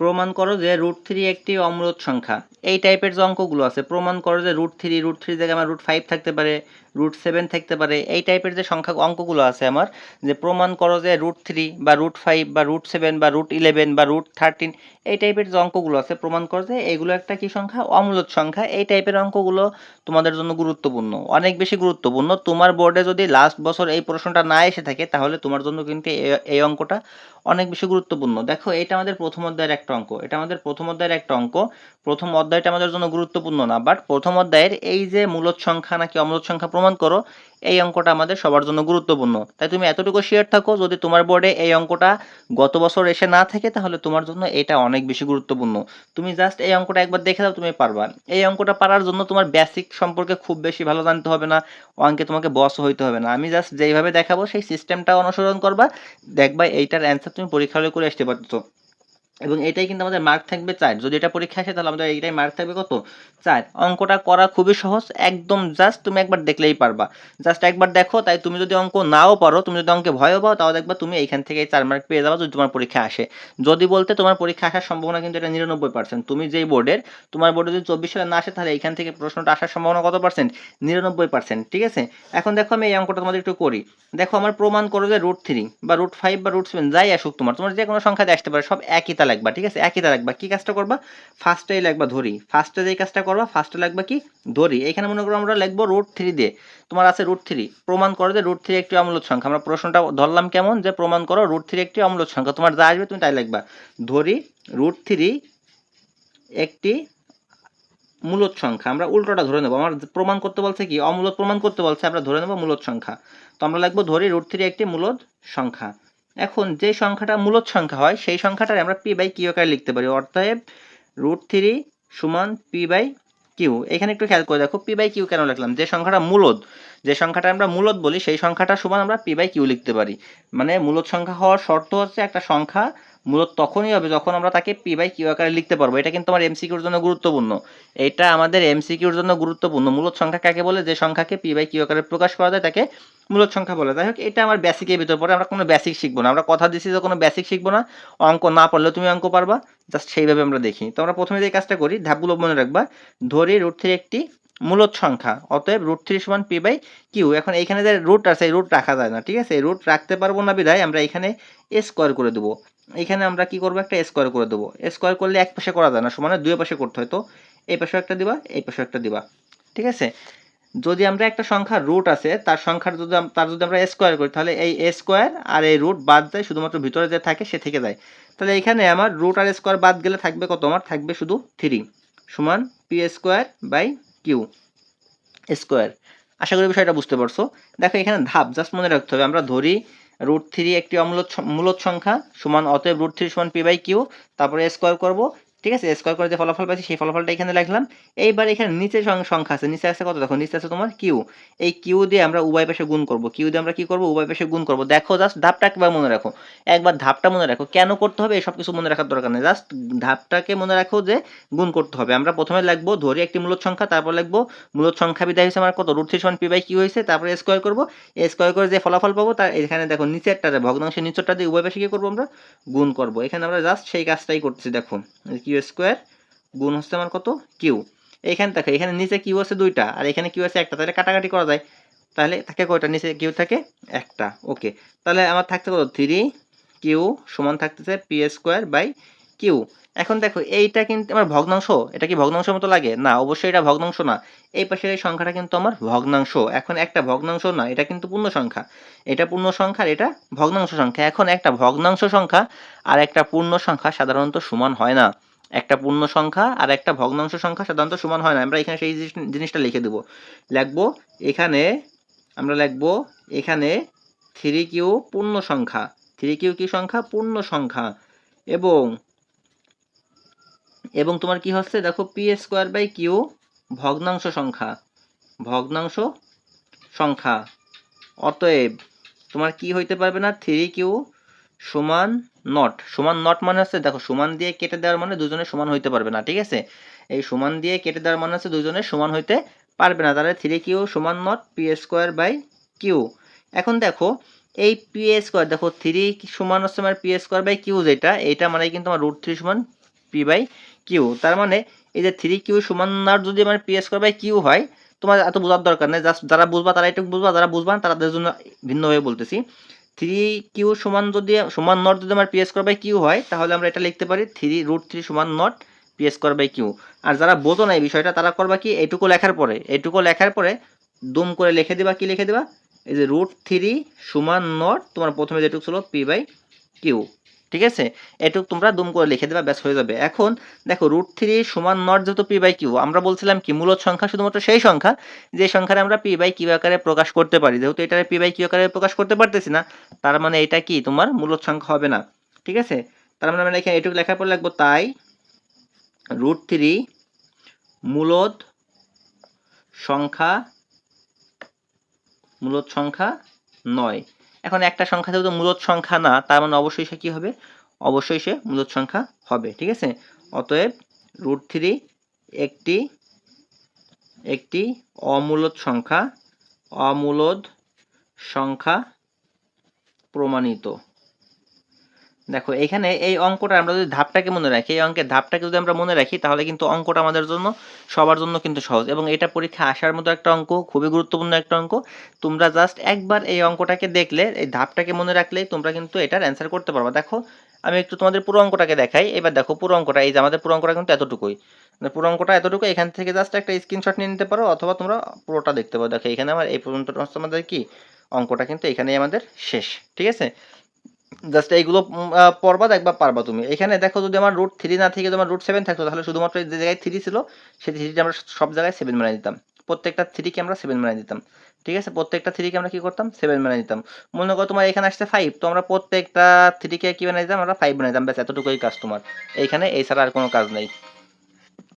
প্রমাণ করো যে রুট থ্রি একটি অমূলত সংখ্যা। এই টাইপের যে অঙ্কগুলো আছে, প্রমাণ করো যে রুট থ্রি রুট থ্রি জায়গায় আমার রুট ফাইভ থাকতে পারে রুট সেভেন থাকতে পারে। এই টাইপের যে সংখ্যা অঙ্কগুলো আছে আমার, যে প্রমাণ করো যে রুট থ্রি বা রুট ফাইভ বা রুট সেভেন বা রুট ইলেভেন বা রুট থার্টিন এই টাইপের যে অঙ্কগুলো আছে, প্রমাণ করো যে এগুলো একটা কি সংখ্যা? অমূলত সংখ্যা। এই টাইপের অঙ্কগুলো তোমাদের জন্য গুরুত্বপূর্ণ। অনেক বেশি গুরুত্বপূর্ণ। তোমার বোর্ডে যদি লাস্ট বছর এই প্রশ্নটা না এসে থাকে, তাহলে তোমার জন্য কিন্তু এই অঙ্কটা অনেক বেশি গুরুত্বপূর্ণ। দেখো, এটা আমাদের প্রথম অধ্যায়ের একটা অঙ্ক। এটা আমাদের প্রথম অধ্যায়ের একটা অঙ্ক। প্রথম অধ্যায়টা আমাদের জন্য গুরুত্বপূর্ণ না বাট প্রথম অধ্যায়ের এই যে মূলত সংখ্যা নাকি অমূলত সংখ্যা প্রমাণ করো, এই অঙ্কটা আমাদের সবার জন্য গুরুত্বপূর্ণ। তাই তুমি এতটুকু শেয়ার থাকো, যদি তোমার বোর্ডে এই অঙ্কটা গত বছর এসে না থাকে, তাহলে তোমার জন্য এটা অনেক বেশি গুরুত্বপূর্ণ। তুমি জাস্ট এই অঙ্কটা একবার দেখে দাও, তুমি পারবা। এই অঙ্কটা পারার জন্য তোমার বেসিক সম্পর্কে খুব বেশি ভালো জানতে হবে না, অঙ্কে তোমাকে বস হইতে হবে না। আমি জাস্ট যেইভাবে দেখাবো, সেই সিস্টেমটা অনুসরণ করবা। দেখবা এইটার অ্যান্সার তুমি পরীক্ষা করে আসতে পারছ। এবং এটাই কিন্তু আমাদের মার্ক থাকবে চার। যদি এটা পরীক্ষা আসে, তাহলে আমাদের এইটাই মার্ক থাকবে কত? চার। অঙ্কটা করা খুবই সহজ। একদম জাস্ট তুমি একবার দেখলেই পারবা। জাস্ট একবার দেখো, তাই তুমি যদি অঙ্ক নাও পারো, তুমি যদি অঙ্কে ভয়ও পাও, তাও দেখবা তুমি এইখান থেকে চার মার্ক পেয়ে যাবা যদি তোমার পরীক্ষা আসে। যদি বলতে তোমার পরীক্ষা আসার সম্ভাবনা কিন্তু এটা নিরানব্বই পার্সেন্ট তুমি যেই বোর্ডের তোমার বোর্ডে যদি চব্বিশ সালে না আসে, তাহলে এইখান থেকে প্রশ্নটা আসার সম্ভাবনা কত পার্সেন্ট নিরানব্বই পার্সেন্ট ঠিক আছে? এখন দেখো আমি এই অঙ্কটা তোমাদের একটু করি। দেখো আমার প্রমাণ করো যে রুট থ্রি বা রুট ফাইভ বা রুট সেভেন যাই আসুক তোমার তোমার যে কোনো সংখ্যাতে আসতে পারে, সব একই তা লাগবা, ঠিক আছে? একই তা লাগবা। কি কাজটা করবা? ফার্স্টেই লাগবা ধরি। ফার্স্টে যেই কাজটা করবা ফার্স্টে লাগবা কি? ধরি। এখানে মনে করো আমরা লিখব রুট থ্রি দিয়ে। তোমার আছে রুট থ্রি প্রমাণ করো যে রুট থ্রি একটি অমূলত সংখ্যা। আমরা প্রশ্নটা ধরলাম কেমন? যে প্রমাণ করো রুট থ্রি একটি অমূলত সংখ্যা। তোমার যা আসবে তুমি তাই লিখবা ধরি রুট থ্রি একটি মূলত সংখ্যা। আমরা উল্টোটা ধরে নেব। আমার প্রমাণ করতে বলছে কি? অমূলত প্রমাণ করতে বলছে, আমরা ধরে নেব মূলত সংখ্যা। তো আমরা লিখব ধরি রুট থ্রি একটি মূলত সংখ্যা। এখন যে সংখ্যাটা মূলত সংখ্যা হয়, সেই সংখ্যাটার আমরা পি বাই কিউ আকারে লিখতে পারি। অর্থাৎ রুট থ্রি সমান পি বাই কিউ এখানে একটু খেয়াল করে দেখো পি বাই কিউ কেন লিখলাম? যে সংখ্যাটা মূলত, যে সংখ্যাটা আমরা মূলত বলি, সেই সংখ্যাটা সমান আমরা পি বাই কিউ লিখতে পারি। মানে মূলত সংখ্যা হওয়ার শর্ত হচ্ছে একটা সংখ্যা মূলত তখনই হবে যখন আমরা তাকে পি বাই কিউ আকারে লিখতে পারব। এটা কিন্তু আমার এমসিকিউর জন্য গুরুত্বপূর্ণ। এটা আমাদের এমসিকিউর জন্য গুরুত্বপূর্ণ। মূলত সংখ্যা কাকে বলে? যে সংখ্যাকে পি বাই কিউ আকারে প্রকাশ করা যায়, তাকে মূলত সংখ্যা বলে। যাই হোক এটা আমার বেসিকের ভিতর পড়ে। আমরা কোনো বেসিক শিখব না। আমরা কথা দিচ্ছি যে কোনো বেসিক শিখব না। অঙ্ক না পারলেও তুমি অঙ্ক পারবা। জাস্ট সেইভাবে আমরা দেখি। তো আমরা প্রথমে যে কাজটা করি, ধাপগুলো মনে রাখবা। ধরি রুট থ্রি একটি মূলত সংখ্যা। অতএব রুট থ্রি সমান পি বাই কিউ এখন এইখানে যে রুট আছে রুট রাখা যায় না, ঠিক আছে? রুট রাখতে পারব না বিধায় আমরা এখানে স্কোয়ার করে দেবো। এখানে আমরা কি করব? একটা স্কোয়ার করে দেবো। স্কোয়ার করলে এক পাশে করা যায় না। সমানে দুই পাশে করতে হয়। তো এই পাশে একটা দিবা, এই পাশে একটা দিবা। ঠিক আছে? যদি আমরা একটা সংখ্যা রুট আছে, তার সংখ্যার যদি তার যদি আমরা স্কোয়ার করি, তাহলে এই স্কোয়ার আর এই রুট বাদ যায়, শুধুমাত্র ভিতরে যে থাকে সে থেকে যায়। তাহলে এখানে আমার রুট আর স্কোয়ার বাদ গেলে থাকবে কত আমার? থাকবে শুধু থ্রি সমান P square by Q square আশা করি বিষয়টা বুঝতে পারছ। দেখো এখানে ধাপ জাস্ট মনে রাখতে হবে। আমরা ধরি রুট থ্রি একটি অমূলত মূলত সংখ্যা সমান, অতএব রুট থ্রি সমান পি বাই কিউ তারপরে স্কোয়ার করব। ঠিক আছে স্কোয়ার করে যে ফলাফল পাচ্ছি, সেই ফলাফলটা এখানে লিখলাম এইবার এখানে নিচে সংখ্যা আছে। নিচে আছে কত? দেখো, নিচে আছে তোমার কিউ এই কিউ দিয়ে আমরা উভয় পাশে গুণ করব। কিউ দিয়ে আমরা কি করব? উভয় পাশে গুণ করব। দেখো জাস্ট ধাপটা একবার মনে রাখো। একবার ধাপটা মনে রাখো। কেন করতে হবে? এসব কিছু মনে রাখার দরকার নেই। জাস্ট ধাপটাকে মনে রাখো যে গুণ করতে হবে। আমরা প্রথমে লিখব, ধরি একটি মূলত সংখ্যা, তারপর লিখব মূলত সংখ্যা বিদায় হয়েছে আমার কত? রুট থ্রি সমান পি বাই কিউ হয়েছে, তারপরে স্কোয়ার করব। স্কোয়ার করে যে ফলাফল পাবো, তার এখানে দেখো, নিচেরটা ভগ্নাংশের নিচেরটা দিয়ে উভয় পাশে কি করব আমরা? গুণ করব। এখানে আমরা জাস্ট সেই কাজটাই করতেছি, দেখো। কিউ স্কোয়ার গুণ হচ্ছে আমার কত কিউ এখানে দেখো এখানে নিচে কিউ আছে দুইটা, আর এখানে কিউ আছে একটা। তাহলে কাটাকাটি করা যায়। তাহলে থাকে কয়টা? নিচে কিউ থাকে একটা। ওকে তাহলে আমার থাকতে কত? থ্রি কিউ সমান থাকতেছে পি স্কোয়ার বাই কিউ এখন দেখো, এইটা কিন্তু আমার ভগ্নাংশ। এটা কি ভগ্নাংশের মতো লাগে? না, অবশ্যই এটা ভগ্নাংশ না। এই পাশের এই সংখ্যাটা কিন্তু আমার ভগ্নাংশ। এখন একটা ভগ্নাংশ না, এটা কিন্তু পূর্ণ সংখ্যা। এটা পূর্ণ সংখ্যা আর এটা ভগ্নাংশ সংখ্যা। এখন একটা ভগ্নাংশ সংখ্যা আর একটা পূর্ণ সংখ্যা সাধারণত সমান হয় না। একটা পূর্ণ সংখ্যা আর একটা ভগ্নাংশ সংখ্যা সাধারণত সমান হয় না। আমরা এখানে সেই জিনিসটা লিখে দেবো। লিখব, এখানে আমরা লিখব, এখানে থ্রি কিউ পূর্ণ সংখ্যা। থ্রি কিউ কি সংখ্যা? পূর্ণ সংখ্যা। এবং এবং তোমার কি হচ্ছে? দেখো পি স্কোয়ার বাই কিউ ভগ্নাংশ সংখ্যা। ভগ্নাংশ সংখ্যা। অতএব তোমার কি হইতে পারবে না? থ্রি কিউ সমান নট সমান নট মানে হচ্ছে, দেখো, সমান দিয়ে কেটে দেওয়ার মানে দুজনের সমান হইতে পারবে না, ঠিক আছে? এই সমান দিয়ে কেটে দেওয়ার মানে হচ্ছে দুজনের সমান হইতে পারবে না, তাহলে থ্রি কিউ সমান not P square by Q এখন দেখো, এই পি স্কোয়ার দেখো থ্রি সমান হচ্ছে আমার পি স্কোয়ার বাই কিউ যেটা এইটা মানে কিন্তু আমার রুট থ্রি সমান পি বাই কিউ তার মানে এই যে থ্রি কিউ সমান নট যদি আমার পি স্কোয়ার বাই কিউ হয়, তোমার এত বোঝার দরকার নেই জাস্ট যারা বুঝবা তারা একটু বুঝবা, যারা বুঝবা না তাদের জন্য ভিন্নভাবে বলতেছি। থ্রি কিউ সমান যদি, সমান নট যদি আমার পি স্কোয়ার বাই কিউ হয়, তাহলে আমরা এটা লিখতে পারি থ্রি রুট থ্রি সমান not P square by Q আর যারা বোঝো না এই বিষয়টা, তারা করবা কি এটুকু লেখার পরে এটুকু লেখার পরে দুম করে লিখে দিবা, কি লিখে দিবা? এই যে রুট থ্রি সমান নট তোমার প্রথমে যেটুকু ছিল পি বাই কিউ ঠিক আছে? এটুকু তোমরা দুম করে লিখে দেবা, ব্যাস হয়ে যাবে। এখন দেখো রুট থ্রি সমান নট যেহেতু পি বাই কিউ আমরা বলছিলাম কি, মূলত সংখ্যা শুধুমাত্র সেই সংখ্যা, যে সংখ্যাটা আমরা পি বাই কিউ আকারে প্রকাশ করতে পারি। যেহেতু এটা পি বাই কিউ আকারে প্রকাশ করতে পারতেছি না, তার মানে এটা কি, তোমার মূলত সংখ্যা হবে না। ঠিক আছে? তার মানে আমরা এখানে এটুকু লেখার পর লিখব, তাই রুট থ্রি মূলত সংখ্যা মূলত সংখ্যা নয়। এখন একটা সংখ্যা যেহেতু মূলত সংখ্যা না, তার মানে অবশ্যই সে কী হবে? অবশ্যই সে মূলত সংখ্যা হবে, ঠিক আছে? অতএব রুট থ্রি একটি একটি অমূলদ সংখ্যা অমূলদ সংখ্যা প্রমাণিত। দেখো, এখানে এই অঙ্কটা আমরা যদি ধাপটাকে মনে রাখি, এই অঙ্কের ধাপটাকে যদি আমরা মনে রাখি, তাহলে কিন্তু অঙ্কটা আমাদের জন্য, সবার জন্য কিন্তু সহজ। এবং এটা পরীক্ষা আসার মতো একটা অঙ্ক, খুবই গুরুত্বপূর্ণ একটা অঙ্ক। তোমরা জাস্ট একবার এই অঙ্কটাকে দেখলে, এই ধাপটাকে মনে রাখলেই তোমরা কিন্তু এটার অ্যান্সার করতে পারবে। দেখো, আমি একটু তোমাদের পুরো অঙ্কটাকে দেখাই। এবার দেখো, পুরো অঙ্কটা, এই যে আমাদের পুরো অঙ্কটা কিন্তু এতটুকুই। মানে পুরো অঙ্কটা এতটুকু এখান থেকে জাস্ট একটা স্ক্রিনশট নিয়ে নিতে পারো, অথবা তোমরা পুরোটা দেখতে পারো। দেখো, এখানে আমার, এই পর্যন্ত আমাদের কি? অঙ্কটা কিন্তু এখানেই আমাদের শেষ, ঠিক আছে? জাস্ট এইগুলো পড়বা, দেখবা পারবা তুমি। এখানে দেখো যদি আমার রুট থ্রি না থেকে তোমার রুট সেভেন থাকতো, তাহলে শুধুমাত্র যে জায়গায় থ্রি ছিল, সেই থ্রিটি আমরা সব জায়গায় সেভেন বানিয়ে দিতাম। প্রত্যেকটা থ্রিকে আমরা সেভেন বানিয়ে দিতাম। ঠিক আছে? প্রত্যেকটা থ্রিকে আমরা কি করতাম? সেভেন বানিয়ে দিতাম। মনে করো তোমার এখানে আসছে ফাইভ তো আমরা প্রত্যেকটা থ্রিকে কি বানিয়ে দিতাম? আমরা ফাইভ বানিয়ে দিতাম। ব্যাস, এতটুকুই কাজ তোমার। এইখানে এই ছাড়া আর কোনো কাজ নেই।